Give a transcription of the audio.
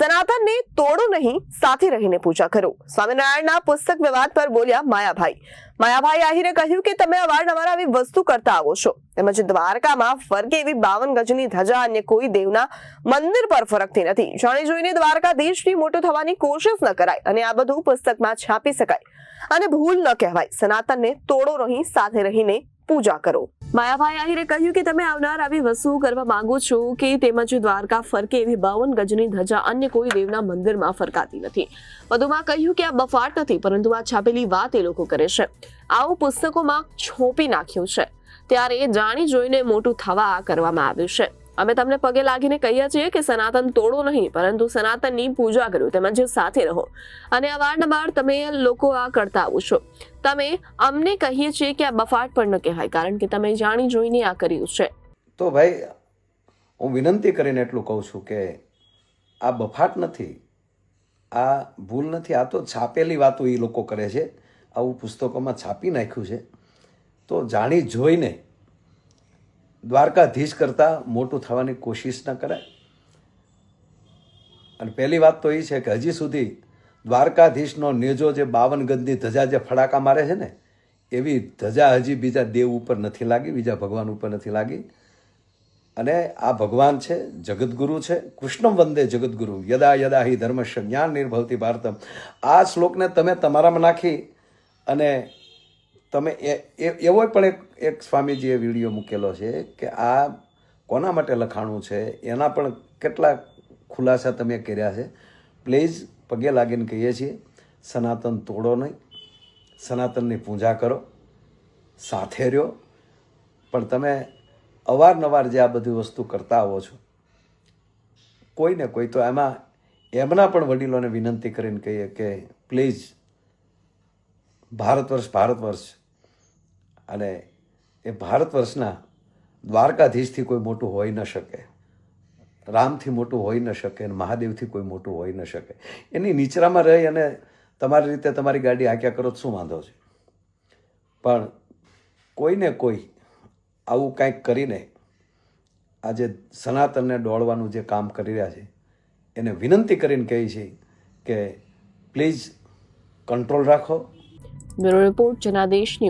સનાતનને તોડો નહીં, સાથે રહીને પૂજા કરો. સ્વામિનારાયણના પુસ્તક વિવાદ પર બોલ્યા માયાભાઈ. માયાભાઈ આહિરે કહ્યું કે તમે અવારનવાર આવી વસ્તુ કરતા આવો છો. તેમજ દ્વારકામાં ફરકે એવી બાવન ગજની ધજા અન્ય કોઈ દેવના મંદિર પર ફરકતી નથી. જાણી જોઈને દ્વારકાધીશથી મોટો થવાની કોશિશ ન કરાય અને આ બધું પુસ્તકમાં છાપી શકાય. અને ભૂલ ન કહેવાય. સનાતનને તોડો નહીં, સાથે રહીને પૂજા કરો. માયાભાઈ આહિરે કહ્યું કે તમે આવનાર આવી વસ્તુઓ કરવા માંગો છો કે તેમજ દ્વારકા ફરકે એવી બાવન ગજની ધજા અન્ય કોઈ દેવના મંદિરમાં ફરકાતી નથી. વધુમાં કહ્યું કે આ બફાટ નથી, પરંતુ આ છાપેલી વાત એ લોકો કરે છે. આવું પુસ્તકોમાં છોપી નાખ્યું છે. ત્યારે જાણી જોઈને મોટું થવા આ કરવામાં આવ્યું છે. અમે તમને પગે લાગીને કહીએ છીએ કે સનાતન તોડો નહીં, પરંતુ સનાતનની પૂજા કરો, તેમજ સાથે રહો. અને અવારનવાર તમે લોકો આ કરતા આવો છો. તમે અમને કહીએ છીએ કે આ બફાટ પણ ન કહેવાય, કારણ કે તમે જાણી જોઈને આ કર્યું છે. તો ભાઈ, હું વિનંતી કરીને એટલું કહું છું કે આ બફાટ નથી, આ ભૂલ નથી, આ તો છાપેલી વાતો એ લોકો કરે છે, આવું પુસ્તકોમાં છાપી નાખ્યું છે. તો જાણી જોઈને દ્વારકાધીશ કરતાં મોટું થવાની કોશિશ ન કરાય. અને પહેલી વાત તો એ છે કે હજી સુધી દ્વારકાધીશનો નેજો જે બાવન ગજની ધજા જે ફડાકા મારે છે ને, એવી ધજા હજી બીજા દેવ ઉપર નથી લાગી, બીજા ભગવાન ઉપર નથી લાગી. અને આ ભગવાન છે, જગદગુરુ છે, કૃષ્ણમ વંદે જગદગુરુ. યદા યદા હિ ધર્મશ જ્ઞાન નિર્ભવતી ભારતમ. આ શ્લોકને તમે તમારામાં નાખી અને તમે એ, એવો પણ એક એક સ્વામીજીએ વીડિયો મૂકેલો છે કે આ કોના માટે લખાણું છે, એના પણ કેટલા ખુલાસા તમે કર્યા છે. પ્લીઝ પગે લાગીને કહીએ છીએ, સનાતન તોડો નહીં, સનાતનની પૂજા કરો, સાથે રહ્યો. પણ તમે અવારનવાર જે આ બધી વસ્તુ કરતા આવો છો, કોઈ ને કોઈ તો એમાં એમના પણ વડીલોને વિનંતી કરીને કહીએ કે પ્લીઝ ભારત વર્ષ ભારત વર્ષ અને એ ભારત વર્ષના દ્વારકાધીશથી કોઈ મોટું હોઈ ન શકે. રામથી મોટું હોઈ ન શકે અને મહાદેવથી કોઈ મોટું હોઈ ન શકે. એની નીચરામાં રહી અને તમારી રીતે તમારી ગાડી આંક્યા કરો શું વાંધો છે? પણ કોઈને કોઈ આવું કાંઈક કરીને આજે સનાતનને દોડવાનું જે કામ કરી રહ્યા છે, એને વિનંતી કરીને કહી છે કે પ્લીઝ કંટ્રોલ રાખો. Report, Janadesh news.